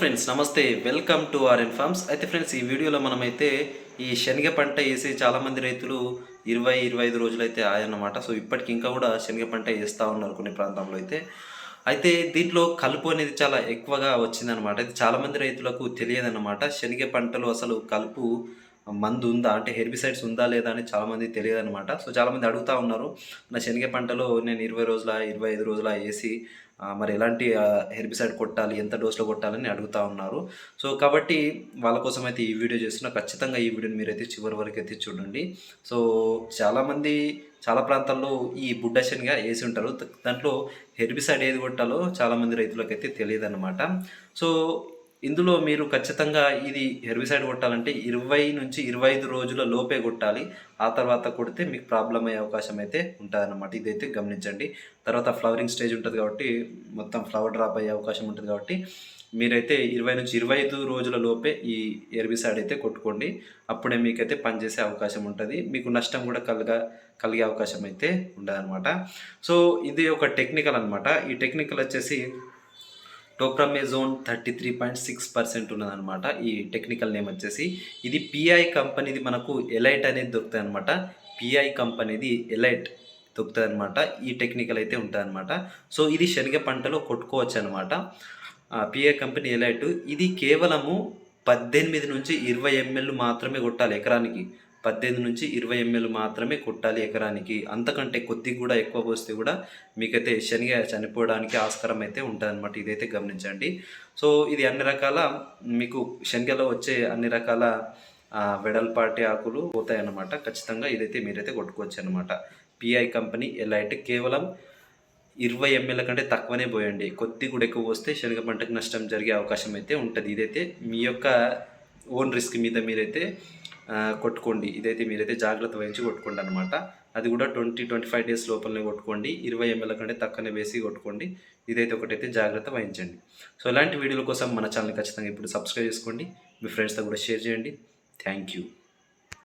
Friends నమస్తే. Welcome to R farms. అయితే friends ఈ వీడియోలో మనమైతే ఈ శనగ పంట వేసి చాలామంది రైతులు ఇరవై ఇరవై ఐదు రోజులు అయితే ఆయన్నమాట సో ఇప్పటికి ఇంకా కూడా శనగ పంట వేస్తూ ఉన్నారు కొన్ని ప్రాంతంలో అయితే. అయితే దీంట్లో కలుపు అనేది చాలా ఎక్కువగా వచ్చిందనమాట ఇది చాలామంది రైతులకు తెలియదన్నమాట. శనగ పంటలు అసలు కలుపు మందు ఉందా అంటే హెర్బిసైడ్స్ ఉందా లేదా అని చాలామంది తెలియదు అనమాట సో చాలామంది అడుగుతూ ఉన్నారు. నా శనగ పంటలో నేను ఇరవై రోజుల ఇరవై ఐదు రోజుల వేసి మరి ఎలాంటి హెర్బిసైడ్ కొట్టాలి ఎంత డోస్లో కొట్టాలని అడుగుతూ ఉన్నారు. సో కాబట్టి వాళ్ళ కోసం అయితే ఈ వీడియో చేస్తున్నా. ఖచ్చితంగా ఈ వీడియోని మీరైతే చివరి వరకు అయితే చూడండి. సో చాలామంది చాలా ప్రాంతాల్లో ఈ బుడ్డ శనగ వేసి ఉంటారు. దాంట్లో హెర్బిసైడ్ ఏది కొట్టాలో చాలామంది రైతులకైతే తెలియదు అనమాట సో ఇందులో మీరు ఖచ్చితంగా ఇది హెర్బిసైడ్ కొట్టాలంటే ఇరవై నుంచి ఇరవై ఐదు రోజుల లోపే కొట్టాలి. ఆ తర్వాత కొడితే మీకు ప్రాబ్లం అయ్యే అవకాశం అయితే ఉంటుందన్నమాట. ఇదైతే గమనించండి. తర్వాత ఫ్లవరింగ్ స్టేజ్ ఉంటుంది కాబట్టి మొత్తం ఫ్లవర్ డ్రాప్ అయ్యే అవకాశం ఉంటుంది కాబట్టి మీరైతే ఇరవై నుంచి ఇరవై ఐదు రోజుల లోపే ఈ ఎర్బిసైడ్ అయితే కొట్టుకోండి. అప్పుడే మీకైతే పనిచేసే అవకాశం ఉంటుంది. మీకు నష్టం కూడా కలగ కలిగే అవకాశం అయితే ఉండదన్నమాట. సో ఇది ఒక టెక్నికల్ అనమాట ఈ టెక్నికల్ వచ్చేసి టోప్రమేజోన్ thirty three point six percent ఉన్నదన్నమాట. ఈ టెక్నికల్ నేమ్ వచ్చేసి. ఇది పిఐ కంపెనీది మనకు ఎలైట్ అనేది దొరుకుతుంది అనమాట పిఐ కంపెనీది ఎలైట్ దొరుకుతుంది అనమాట ఈ టెక్నికల్ అయితే ఉంటుంది అనమాట సో ఇది శనగ పంటలో కొట్టుకోవచ్చు అనమాట పిఐ కంపెనీ ఎలైట్. ఇది కేవలము పద్దెనిమిది నుంచి ఇరవై ఎంఎల్ మాత్రమే కొట్టాలి ఎకరానికి. పద్దెనిమిది నుంచి ఇరవై ఎంఎల్ మాత్రమే కొట్టాలి ఎకరానికి. అంతకంటే కొద్ది కూడా ఎక్కువ పోస్తే కూడా మీకైతే శనగ చనిపోవడానికి ఆస్కారం అయితే ఉంటుంది అనమాట ఇదైతే గమనించండి. సో ఇది అన్ని రకాల మీకు శనగలో వచ్చే అన్ని రకాల వెడల్పాటి ఆకులు పోతాయి అన్నమాట ఖచ్చితంగా ఇదైతే మీరైతే కొట్టుకోవచ్చు అనమాట పిఐ కంపెనీ ఎలైట్ కేవలం ఇరవై ఎంఎల్ కంటే తక్కువనే పోయండి. కొద్ది కూడా ఎక్కువ వస్తే శనగ పంటకు నష్టం జరిగే అవకాశం అయితే ఉంటుంది. ఇదైతే మీ యొక్క ఓన్ రిస్క్ మీద మీరైతే కొట్టుకోండి. ఇదైతే మీరైతే జాగ్రత్త వహించి కొట్టుకోండి అనమాట అది కూడా ట్వంటీ ట్వంటీ ఫైవ్ డేస్ లోపలనే కొట్టుకోండి. ఇరవై ఎంఎల్ కంటే తక్కువనే వేసి కొట్టుకోండి. ఇదైతే ఒకటైతే జాగ్రత్త వహించండి. సో ఇలాంటి వీడియోల కోసం మన ఛానల్ ఖచ్చితంగా ఇప్పుడు సబ్స్క్రైబ్ చేసుకోండి. మీ ఫ్రెండ్స్తో కూడా షేర్ చేయండి. Thank you.